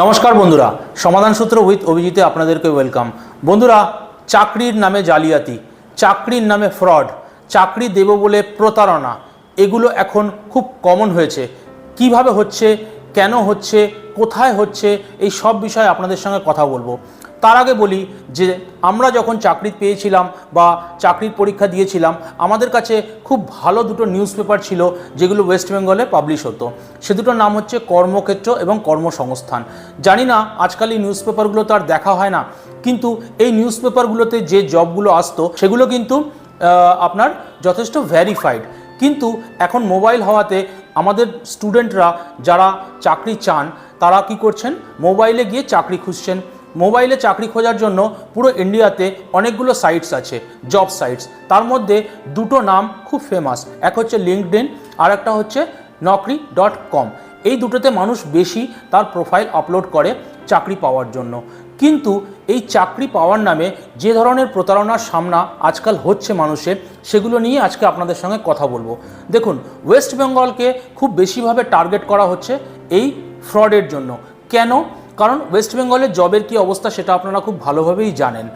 নমস্কার বন্ধুরা, সমাধান সূত্র উইথ অভিজিতে আপনাদেরকে ওয়েলকাম। বন্ধুরা, চাকরির নামে জালিয়াতি, চাকরির নামে ফ্রড, চাকরি দেব বলে প্রতারণা, এগুলো এখন খুব কমন হয়েছে। কীভাবে হচ্ছে, কেন হচ্ছে, কোথায় হচ্ছে, এই সব বিষয়ে আপনাদের সঙ্গে কথা বলব। তার আগে বলি যে আমরা যখন চাকরি পেয়েছিলাম বা চাকরির পরীক্ষা দিয়েছিলাম, আমাদের কাছে খুব ভালো দুটো নিউজ পেপার ছিল যেগুলো ওয়েস্ট বেঙ্গলে পাবলিশ হতো। সে দুটোর নাম হচ্ছে কর্মক্ষেত্র এবং কর্মসংস্থান। জানি না, আজকাল এই নিউজ পেপারগুলো তো আর দেখা হয় না, কিন্তু এই নিউজ পেপারগুলোতে যে জবগুলো আসতো, সেগুলো কিন্তু আপনার যথেষ্ট ভ্যারিফাইড কিন্তু এখন মোবাইল হওয়াতে আমাদের স্টুডেন্টরা যারা চাকরি চান, তারা কি করছেন? মোবাইলে গিয়ে চাকরি খুঁজছেন। মোবাইলে চাকরি খোঁজার জন্য পুরো ইন্ডিয়াতে অনেকগুলো সাইটস আছে জব সাইটস তার মধ্যে দুটো নাম খুব ফেমাস এক হচ্ছে লিঙ্কডইন আর একটা হচ্ছে নকরি ডট কম এই দুটোতে মানুষ বেশি তার প্রোফাইল আপলোড করে চাকরি পাওয়ার জন্য। কিন্তু এই চাকরি পাওয়ার নামে যে ধরনের প্রতারণার সামনা আজকাল হচ্ছে মানুষের, সেগুলো নিয়ে আজকে আপনাদের সঙ্গে কথা বলব। দেখুন ওয়েস্ট বেঙ্গলকে খুব বেশিভাবে টার্গেট করা হচ্ছে এই ফ্রডের জন্য। কেন? কারণ ওয়েস্ট বেঙ্গলের জবের কি অবস্থা সেটা আপনারা খুব ভালোভাবেই জানেন।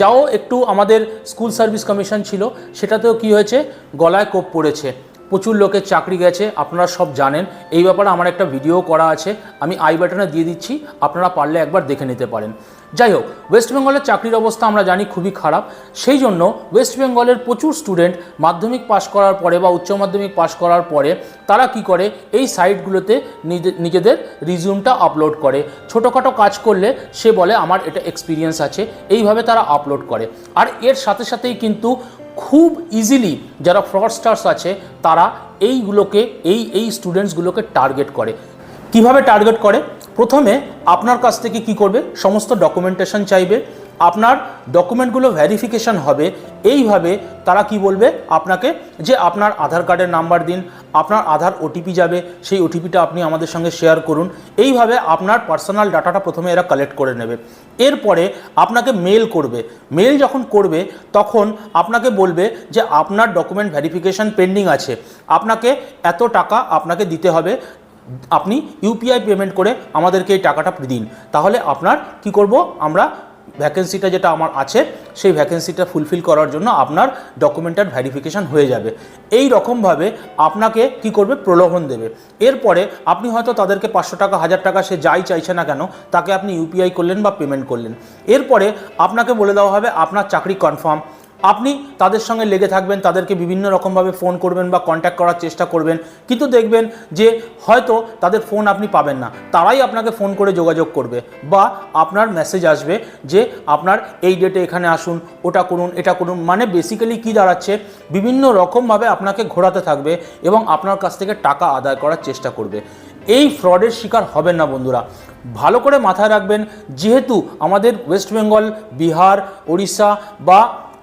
যাও, একটু আমাদের স্কুল সার্ভিস কমিশন ছিল, সেটাতেও কি হয়েছে? গলায় কোপ পড়েছে। প্রচুর লোকের চাকরি গেছে, আপনারা সব জানেন। এই ব্যাপারে আমার একটা ভিডিও করা আছে, আমি আই বাটনে দিয়ে দিচ্ছি, আপনারা পারলে একবার দেখে নিতে পারেন। যাই হোক ওয়েস্ট বেঙ্গলের চাকরির অবস্থা আমরা জানি খুবই খারাপ। সেই জন্য ওয়েস্ট বেঙ্গলের প্রচুর স্টুডেন্ট মাধ্যমিক পাশ করার পরে বা উচ্চ মাধ্যমিক পাশ করার পরে তারা কি করে? এই সাইটগুলোতে নিজে- নিজেদের রিজিউমটা আপলোড করে। ছোটোখাটো কাজ করলে সে বলে, আমার এটা এক্সপিরিয়েন্স আছে। এইভাবে তারা আপলোড করে। আর এর সাথে সাথেই কিন্তু খুব ইজিলি যারা ফ্রডস্টার্স আছে, তারা এইগুলোকে, এই এই স্টুডেন্টসগুলোকে টার্গেট করে। কীভাবে টার্গেট করে? প্রথমে আপনার কাছ থেকে কি করবে? সমস্ত ডকুমেন্টেশন চাইবে। আপনার ডকুমেন্টগুলো ভ্যারিফিকেশন হবে। এইভাবে তারা কি বলবে? আপনাকে যে আপনার আধার কার্ডের নাম্বার দিন, আপনার আধার ওটিপি যাবে, সেই ওটিপিটা আপনি আমাদের সঙ্গে শেয়ার করুন। এইভাবে আপনার পার্সোনাল ডাটাটা প্রথমে এরা কালেক্ট করে নেবে। এরপরে আপনাকে মেল করবে। মেল যখন করবে, তখন আপনাকে বলবে যে আপনার ডকুমেন্ট ভ্যারিফিকেশন পেন্ডিং আছে। আপনাকে এত টাকা আপনাকে দিতে হবে। আপনি ইউপিআই পেমেন্ট করে আমাদেরকে এই টাকাটা দিন। তাহলে আপনার কি করব? আমরা ভ্যাকেন্সিটা যেটা আমার আছে, সেই ভ্যাকেন্সিটা ফুলফিল করার জন্য আপনার ডকুমেন্টার ভ্যারিফিকেশান হয়ে যাবে। এই রকমভাবে আপনাকে কি করবে? প্রলোভন দেবে। এরপরে আপনি হয়তো তাদেরকে পাঁচশো টাকা, হাজার টাকা সে যাই চাইছে না কেন, তাকে আপনি ইউপিআই করলেন বা পেমেন্ট করলেন। এরপরে আপনাকে বলে দেওয়া হবে আপনার চাকরি কনফার্ম আপনি তাদের সঙ্গে লেগে থাকবেন, তাদেরকে বিভিন্ন রকমভাবে ফোন করবেন বা কন্ট্যাক্ট করার চেষ্টা করবেন। কিন্তু দেখবেন যে হয়তো তাদের ফোন আপনি পাবেন না। তারাই আপনাকে ফোন করে যোগাযোগ করবে বা আপনার মেসেজ আসবে যে আপনার এই ডেটে এখানে আসুন, ওটা করুন, এটা করুন। মানে বেসিক্যালি কি দাঁড়াচ্ছে? বিভিন্ন রকমভাবে আপনাকে ঘোরাতে থাকবে এবং আপনার কাছ থেকে টাকা আদায় করার চেষ্টা করবে। এই ফ্রডের শিকার হবেন না বন্ধুরা। ভালো করে মাথায় রাখবেন, যেহেতু আমাদের ওয়েস্ট বেঙ্গল বিহার ওড়িশা বা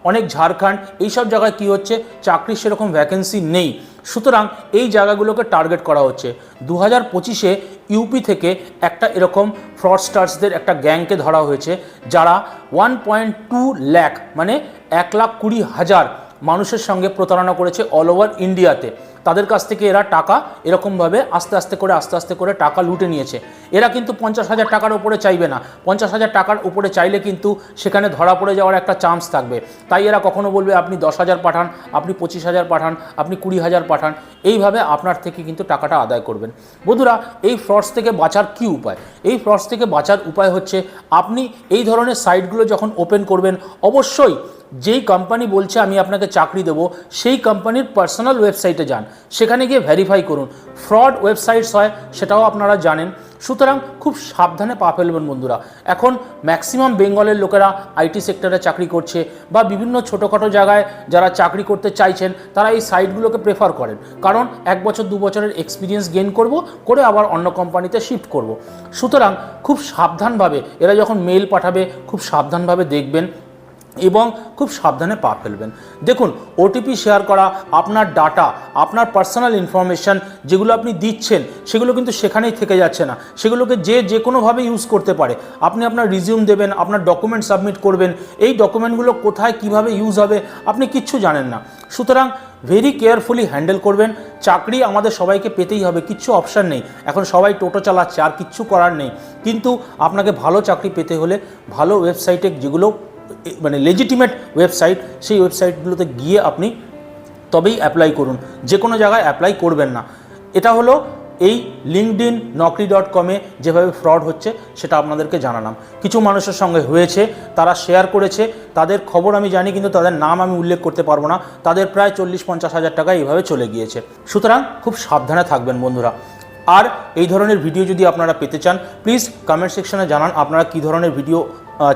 অনেক ঝাড়খণ্ড, এইসব জায়গায় কি হচ্ছে? চাকরির সেরকম ভ্যাকেন্সি নেই। সুতরাং এই জায়গাগুলোকে টার্গেট করা হচ্ছে। দু হাজার পঁচিশে ইউপি থেকে একটা এরকম ফ্রডস্টার্সদের একটা গ্যাংকে ধরা হয়েছে, যারা ওয়ান পয়েন্ট টু ল্যাক মানে এক লাখ কুড়ি হাজার মানুষের সঙ্গে প্রতারণা করেছে অল ওভার ইন্ডিয়াতে তাদের কাছ থেকে এরা টাকা এরকমভাবে আস্তে আস্তে করে, আস্তে আস্তে করে টাকা লুটে নিয়েছে। এরা কিন্তু পঞ্চাশ হাজার টাকার উপরে চাইবে না। পঞ্চাশ হাজার টাকার উপরে চাইলে কিন্তু সেখানে ধরা পড়ে যাওয়ার একটা চান্স থাকবে। তাই এরা কখনো বলবে, আপনি দশ হাজার পাঠান, আপনি পঁচিশ হাজার পাঠান, আপনি কুড়ি হাজার পাঠান। এইভাবে আপনার থেকে কিন্তু টাকাটা আদায় করবেন। বন্ধুরা, এই ফ্রডস থেকে বাঁচার কি উপায়? এই ফ্রডস থেকে বাঁচার উপায় হচ্ছে, আপনি এই ধরনের সাইটগুলো যখন ওপেন করবেন, অবশ্যই যেই কোম্পানি বলছে আমি আপনাকে চাকরি দেবো, সেই কোম্পানির পার্সোনাল ওয়েবসাইটে যান। সেখানে গিয়ে ভেরিফাই করুন। ফ্রড ওয়েবসাইটস হয়, সেটাও আপনারা জানেন। সুতরাং খুব সাবধানে পা ফেলবেন বন্ধুরা। এখন ম্যাক্সিমাম বেঙ্গলের লোকেরা আইটি সেক্টরে চাকরি করছে বা বিভিন্ন ছোটোখাটো জায়গায় যারা চাকরি করতে চাইছেন, তারা এই সাইটগুলোকে প্রেফার করেন। কারণ এক বছর, দু বছরের এক্সপিরিয়েন্স গেইন করব, করে আবার অন্য কোম্পানিতে শিফট করব। সুতরাং খুব সাবধানভাবে, এরা যখন মেল পাঠাবে, খুব সাবধানভাবে দেখবেন। এবং খুব সাবধানে পা ফেলবেন। দেখুন ওটিপি শেয়ার করা, আপনার ডাটা আপনার পার্সোনাল ইনফরমেশান যেগুলো আপনি দিচ্ছেন, সেগুলো কিন্তু সেখানেই থেকে যাচ্ছে না। সেগুলোকে যে যে কোনোভাবে ইউজ করতে পারে। আপনি আপনার রিজিউম দেবেন, আপনার ডকুমেন্ট সাবমিট করবেন, এই ডকুমেন্টগুলো কোথায়, কীভাবে ইউজ হবে, আপনি কিচ্ছু জানেন না। সুতরাং ভেরি কেয়ারফুলি হ্যান্ডেল করবেন। চাকরি আমাদের সবাইকে পেতেই হবে, কিচ্ছু অপশান নেই। এখন সবাই টোটো চালাচ্ছে, আর কিচ্ছু করার নেই। কিন্তু আপনাকে ভালো চাকরি পেতে হলে ভালো ওয়েবসাইটে যেগুলো মানে লেজিটিমেট ওয়েবসাইট সেই ওয়েবসাইটগুলোতে গিয়ে আপনি তবেই অ্যাপ্লাই করুন। যে কোনো জায়গায় অ্যাপ্লাই করবেন না। এটা হলো এই লিঙ্কড ইন নকরি ডট কমে যেভাবে ফ্রড হচ্ছে, সেটা আপনাদেরকে জানালাম। কিছু মানুষের সঙ্গে হয়েছে, তারা শেয়ার করেছে, তাদের খবর আমি জানি, কিন্তু তাদের নাম আমি উল্লেখ করতে পারব না। তাদের প্রায় চল্লিশ পঞ্চাশ হাজার টাকা এইভাবে চলে গিয়েছে। সুতরাং খুব সাবধানে থাকবেন, বন্ধুরা। আর এই ধরনের ভিডিও যদি আপনারা পেতে চান প্লিজ কমেন্ট সেকশনে জানান আপনারা কী ধরনের ভিডিও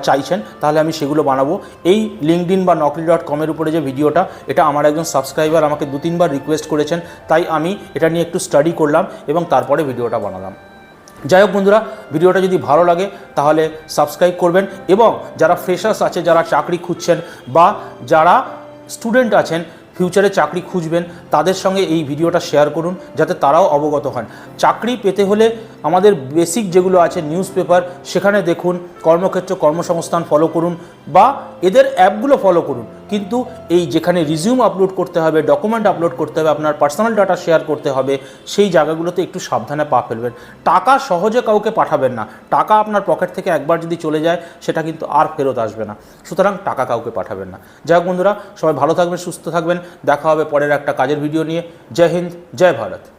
চাইছেন, তাহলে আমি সেগুলো বানাবো। এই লিঙ্কড বা নকরি ডট কমের উপরে যে ভিডিওটা, এটা আমার একজন সাবস্ক্রাইবার আমাকে দু তিনবার রিকোয়েস্ট করেছেন, তাই আমি এটা নিয়ে একটু স্টাডি করলাম এবং তারপরে ভিডিওটা বানালাম। যাই হোক বন্ধুরা, ভিডিওটা যদি ভালো লাগে, তাহলে সাবস্ক্রাইব করবেন এবং যারা ফ্রেশার্স আছে, যারা চাকরি খুঁজছেন বা যারা স্টুডেন্ট আছেন ফিউচারে চাকরি খুঁজবেন, তাদের সঙ্গে এই ভিডিওটা শেয়ার করুন, যাতে তারাও অবগত হন। চাকরি পেতে হলে আমাদের বেসিক যেগুলো আছে নিউজ পেপার সেখানে দেখুন, কর্মক্ষেত্র, কর্মসংস্থান ফলো করুন, বা এদের অ্যাপগুলো ফলো করুন। কিন্তু এই যেখানে রিজিউম আপলোড করতে হবে ডকুমেন্ট আপলোড করতে হবে, আপনার পার্সোনাল ডাটা শেয়ার করতে হবে, সেই জায়গাগুলোতে একটু সাবধানে পা ফেলবেন। টাকা সহজে কাউকে পাঠাবেন না। টাকা আপনার পকেট থেকে একবার যদি চলে যায়, সেটা কিন্তু আর ফেরত আসবে না। সুতরাং টাকা কাউকে পাঠাবেন না। যাই হোক বন্ধুরা, সবাই ভালো থাকবেন, সুস্থ থাকবেন। দেখা হবে পরের একটা কাজের ভিডিও নিয়ে। জয় হিন্দ, জয় ভারত।